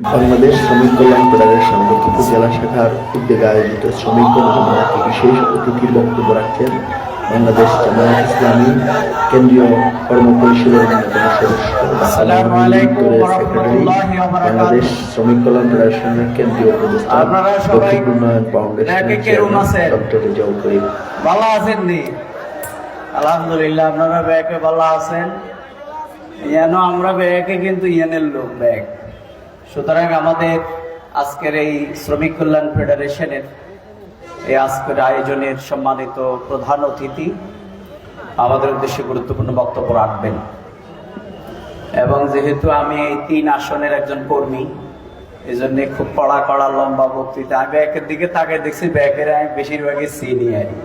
বাংলাদেশ শ্রমিক কল্যাণ ফেডারেশন লক্ষ্মীপুর জেলা শাখার উদ্যোগে আয়োজিত শ্রমিক গণসংহতি বিশেষ অতিথির বক্তব্য রাখছেন বাংলাদেশ জামায়াত ইসলামী কেন্দ্রীয় কর্ম পরিষদের অন্যতম সদস্য সেক্রেটারি। বাংলাদেশ শ্রমিক কল্যাণ ফেডারেশনের কেন্দ্রীয় উপদেষ্টা দক্ষিণ উন্নয়ন ডক্টর রেজাউল করিম। ভালো আছেন নি? আলহামদুলিল্লাহ আপনারা ব্যাগে ভালো আছেন? যেন আমরা ব্যাগে কিন্তু ইয়ানের লোক ব্যাগ সুতরাং আমাদের আজকের এই শ্রমিক কল্যাণ ফেডারেশনের এই আজকের আয়োজনের সম্মানিত প্রধান অতিথি আমাদের উদ্দেশ্যে গুরুত্বপূর্ণ বক্তব্য রাখবেন। এবং যেহেতু আমি এই তিন আসনের একজন কর্মী এই জন্য খুব কড়া কড়া লম্বা বক্তৃতা। আমি ব্যাগের দিকে তাকে দেখছি ব্যাগের আমি বেশিরভাগই কি।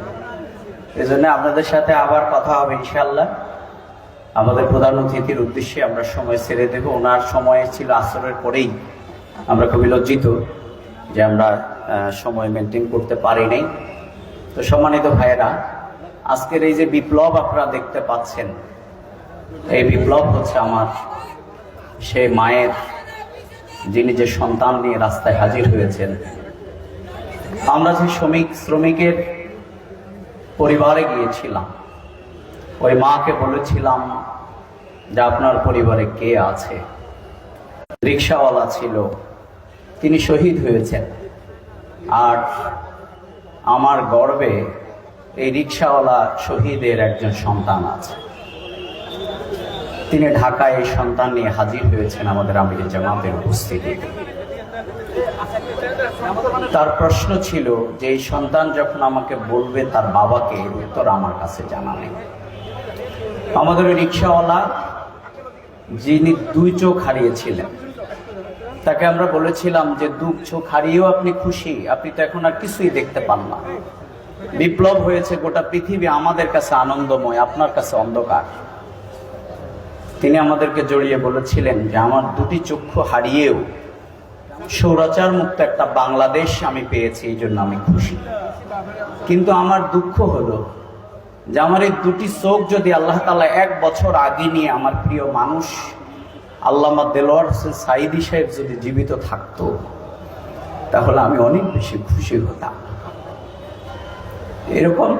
এই জন্য আপনাদের সাথে আবার কথা হবে ইনশাল্লাহ আমাদের প্রধান অতিথির উদ্দেশ্যে আমরা সময় ছেড়ে দেব। ওনার সময় ছিল আসরের পরেই। আমরা খুবই লজ্জিত যে আমরা সময় মেনটেন করতে পারি নাই। তো সম্মানিত ভাইয়েরা, আজকের এই যে বিপ্লব আপনারা দেখতে পাচ্ছেন, এই বিপ্লব হচ্ছে আমার সেই মায়ের, যিনি যে সন্তান নিয়ে রাস্তায় হাজির হয়েছেন। আমরা যে শ্রমিক, শ্রমিকের পরিবারে গিয়েছিলাম ওই মাকে বলেছিলাম যে আপনার পরিবারে কে আছে? রিক্সাওয়ালা ছিল। তিনি শহীদ হয়েছেন। আর আমার গর্বে এই রিক্সাওয়ালা শহীদের একজন সন্তান আছে। তিনি ঢাকায় এই সন্তান নিয়ে হাজির হয়েছেন আমাদের আমির জামাতের উপস্থিতিতে। তার প্রশ্ন ছিল যে এই সন্তান যখন আমাকে বলবে তার বাবাকে উত্তর আমার কাছে জানা নেই। আমাদের ওই রিক্সাওয়ালা যিনি দুই চোখ হারিয়েছিলেন, তাকে আমরা বলেছিলাম যে দু চোখ হারিয়েও আপনি খুশি, আপনি তো এখন আর কিছুই দেখতে পান না। বিপ্লব হয়েছে গোটা পৃথিবী আমাদের কাছে আনন্দময়, আপনার কাছে অন্ধকার। তিনি আমাদেরকে জড়িয়ে বলেছিলেন যে আমার দুটি চক্ষু হারিয়েও সৌরাচার মুক্ত একটা বাংলাদেশ আমি পেয়েছি, এই জন্য আমি খুশি। কিন্তু আমার দুঃখ হলো যে আমার এই দুটি চোখ যদি আল্লাহ তালা এক বছর আগে নিয়ে আমার প্রিয় মানুষ আল্লামা দেলোয়ার হোসেন সাইদি সাহেব যদি জীবিত থাকতো, তাহলে আমি অনেক বেশি খুশি হতাম। এরকম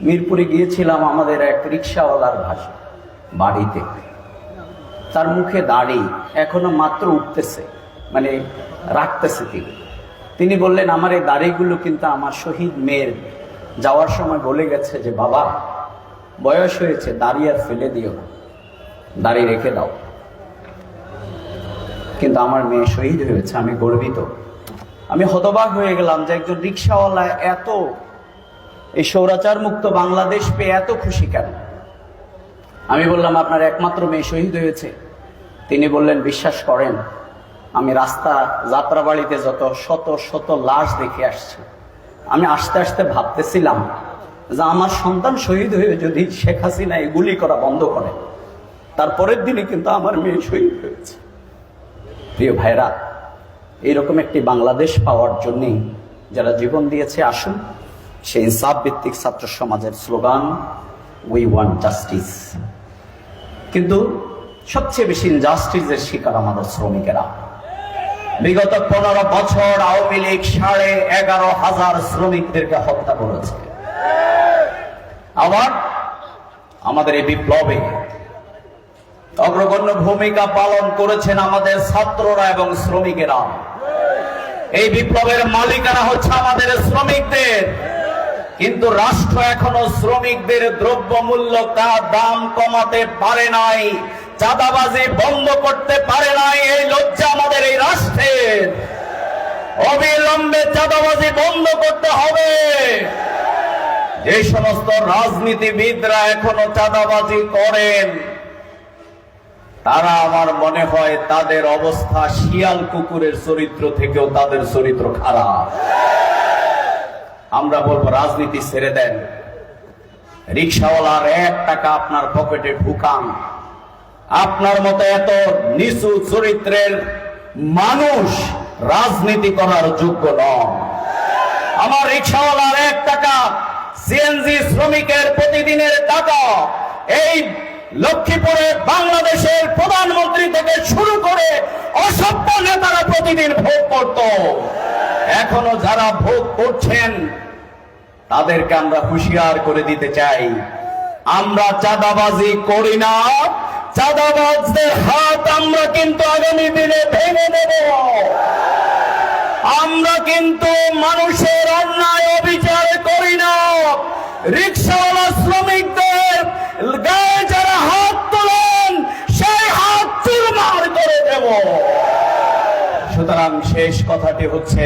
মিরপুরে গিয়েছিলাম আমাদের এক রিক্সাওয়ালার ভাষা বাড়িতে। তার মুখে দাড়ি এখনও মাত্র উঠতেছে মানে রাখতেছে তিনি। তিনি বললেন, আমার এই দাড়িগুলো কিন্তু আমার শহীদ মেয়ের যাওয়ার সময় বলে গেছে যে, বাবা, বয়স হয়েছে, দাড়ি আর ফেলে দিও না। দাড়ি রেখে দাও। কিন্তু আমার মেয়ে শহীদ হয়েছে, আমি গর্বিত। আমি হতবাক হয়ে গেলাম যে একজন রিক্সাওয়ালা এত, এই সৌরাচার মুক্ত বাংলাদেশ পেয়ে এত খুশি কেন? আমি বললাম, আপনার একমাত্র মেয়ে শহীদ হয়েছে। তিনি বললেন, বিশ্বাস করেন, আমি রাস্তা, যাত্রাবাড়িতে যত শত শত লাশ দেখে আসছি। আমি আস্তে আস্তে ভাবতেছিলাম যে আমার সন্তান শহীদ হয়ে যদি শেখ হাসিনা এই গুলি করা বন্ধ করে, তারপরের দিনে কিন্তু আমার মেয়ে শহীদ হয়েছে। প্রিয় ভাইরা এইরকম একটি বাংলাদেশ পাওয়ার জন্যেই যারা জীবন দিয়েছে, আসুন সেই ইনসাফ ভিত্তিক ছাত্র সমাজের স্লোগান উই ওয়ান্ট জাস্টিস কিন্তু সবচেয়ে বেশি ইনজাস্টিসের শিকার আমাদের শ্রমিকেরা। বিগত পনেরো বছর আওয়ামী লীগ সাড়ে এগারো হাজার শ্রমিকদেরকে হত্যা করেছে। আবার আমাদের এই বিপ্লবে অগ্রগণ্য ভূমিকা পালন করেছেন আমাদের ছাত্ররা এবং শ্রমিকেরা। এই বিপ্লবের মালিকানা হচ্ছে আমাদের শ্রমিকদের। কিন্তু রাষ্ট্র এখনও শ্রমিকদের দ্রব্য মূল্য তার দাম কমাতে পারে নাই। চাঁদাবাজি বন্ধ করতে পারে নাই, এই লজ্জা আমাদের এই রাষ্ট্রের অবিলম্বে চাঁদাবাজি বন্ধ করতে হবে। যে সমস্ত রাজনীতিবিদরা এখনও চাঁদাবাজি করেন, তারা আমার মনে হয় তাদের অবস্থা শিয়াল কুকুরের চরিত্র থেকেও তাদের চরিত্র খারাপ। আমরা বলব, রাজনীতি ছেড়ে দেন। রিক্সাওয়ালার এক টাকা আপনার পকেটে ঢুকান। আপনার মতো এত নিচু চরিত্রের মানুষ রাজনীতি করার যোগ্য নয় আমার রিক্সাওয়ালার এক টাকা সিএনজি শ্রমিকের প্রতিদিনের টাকা এই লক্ষ্মীপুরে বাংলাদেশের প্রধানমন্ত্রী থেকে শুরু করে অসভ্য নেতারা প্রতিদিন ভোগ করত। এখনও যারা ভোগ করছেন, তাদেরকে আমরা হুঁশিয়ার করে দিতে চাই। আমরা চাঁদাবাজি করি না। চাঁদাবাজদের হাত আমরা কিন্তু আগামী দিনে ভেঙে দেব। আমরা কিন্তু মানুষের অন্যায় অবিচার করি না। রিক্সাওয়ালা শ্রমিকদের গায়ে যারা হাত তোলেন, সেই হাত চুরমার করে দেব। সুতরাং শেষ কথাটি হচ্ছে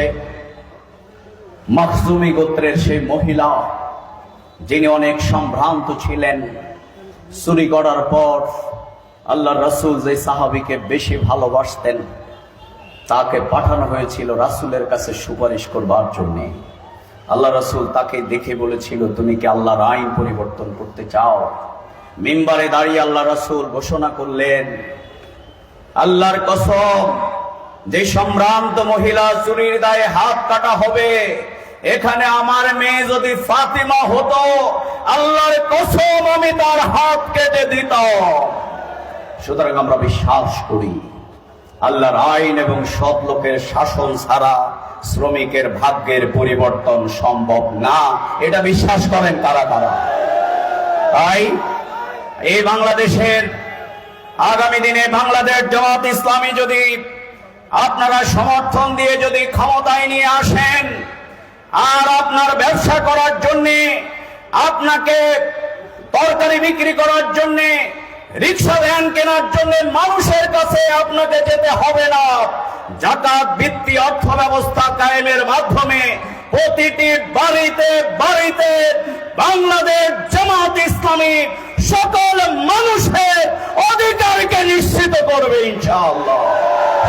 মাকসুমি গোত্রের সেই মহিলা, যিনি অনেক সম্ভ্রান্ত ছিলেন, চুরি করার পর আল্লাহ রসুল যে সাহাবিকে বেশি ভালোবাসতেন, তাকে পাঠানো হয়েছিল রাসূলের কাছে সুপারিশ করবার জন্য। আল্লাহ রসুল তাকে দেখে বলেছিল, তুমি কি আল্লাহর আইন পরিবর্তন করতে চাও? মিম্বারে দাঁড়িয়ে আল্লাহ রসুল ঘোষণা করলেন, আল্লাহর কসম, যে সম্ভ্রান্ত মহিলা চুরির দায়ে হাত কাটা হবে, এখানে আমার মেয়ে যদি ফাতিমা হতো, আল্লাহর কসম আমি তার হাত কেটে দিতাম। সুতরাং আমরা বিশ্বাস করি, আল্লাহর আইন এবং সৎ লোকের শাসন ছাড়া শ্রমিকের ভাগ্যের পরিবর্তন সম্ভব না। এটা বিশ্বাস করেন কারা তারা? তাই এই বাংলাদেশের আগামী দিনে বাংলাদেশ জামাত ইসলামী যদি আপনারা সমর্থন দিয়ে যদি ক্ষমতায় নিয়ে আসেন, আর আপনার ব্যবসা করার জন্যে, আপনাকে তরকারি বিক্রি করার জন্য রিক্সা ভ্যান কেনার জন্য মানুষের কাছে আপনাকে যেতে হবে না। জাকাত ভিত্তি অর্থ ব্যবস্থা কায়েমের মাধ্যমে প্রতিটি বাড়িতে বাড়িতে বাংলাদেশ জামাত ইসলামী সকল মানুষের অধিকারকে নিশ্চিত করবে ইনশাআল্লাহ।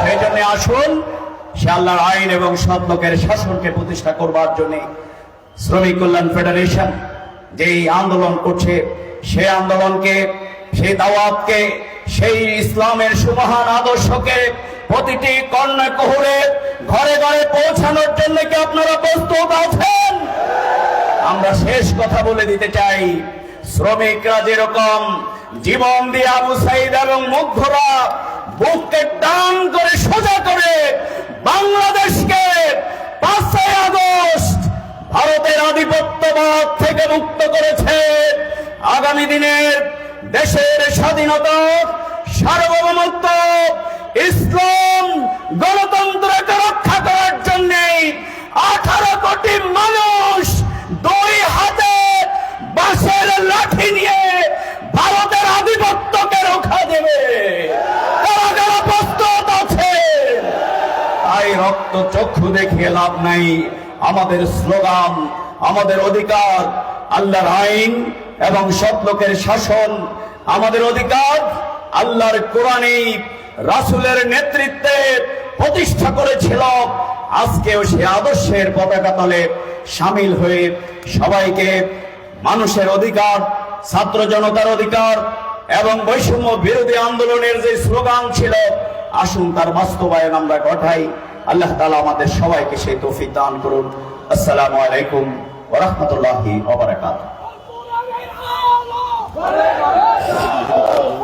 সেই জন্য আসুন, সে আল্লাহর আইন এবং সৎ লোকের শাসনকে প্রতিষ্ঠা করবার জন্য শ্রমিক কল্যাণ ফেডারেশন যেই আন্দোলন করছে, সে আন্দোলনকে সেই দাওয়াতকে, সেই ইসলামের সুমহান আদর্শকে প্রতিটি কর্ণে কহুরে ঘরে ঘরে পৌঁছানোর জন্য কি আপনারা প্রস্তুত আছেন? আমরা শেষ কথা বলে দিতে চাই। শ্রমিকরা যেরকম জীবন দিয়ে আবু সাইদ এবং মুগ্ধরা বুককে টান করে সোজা করে বাংলাদেশকে পাঁচই আগস্ট ভারতের আধিপত্যবাদ থেকে মুক্ত করেছে, আগামী দিনের দেশের স্বাধীনতা, সার্বভৌমত্ব, ইসলাম, গণতন্ত্রকে রক্ষা করার জন্য আঠারো কোটি মানুষ দুই হাতে বাঁশের লাঠি নিয়ে ভারতের আধিপত্যকে রক্ষা দেবে। প্রস্তুত আছে? তাই রক্ত চক্ষু দেখিয়ে লাভ নাই। আমাদের স্লোগান, আমাদের অধিকার, আল্লাহর আইন এবং সৎ লোকের শাসন আমাদের অধিকার। আল্লাহর কোরআনে রাসূলের নেতৃত্বে প্রতিষ্ঠা করেছিল। আজকেও সে আদর্শের পতাকা তলে সামিল হয়ে সবাইকে মানুষের অধিকার, ছাত্র জনতার অধিকার এবং বৈষম্য বিরোধী আন্দোলনের যে স্লোগান ছিল, আসুন তার বাস্তবায়ন আমরা ঘটাই। আল্লাহ তালা আমাদের সবাইকে সেই তৌফিক দান করুন। আসসালামু আলাইকুম ওরহমতুল্লাহি ওবরাকাতুহু Allah!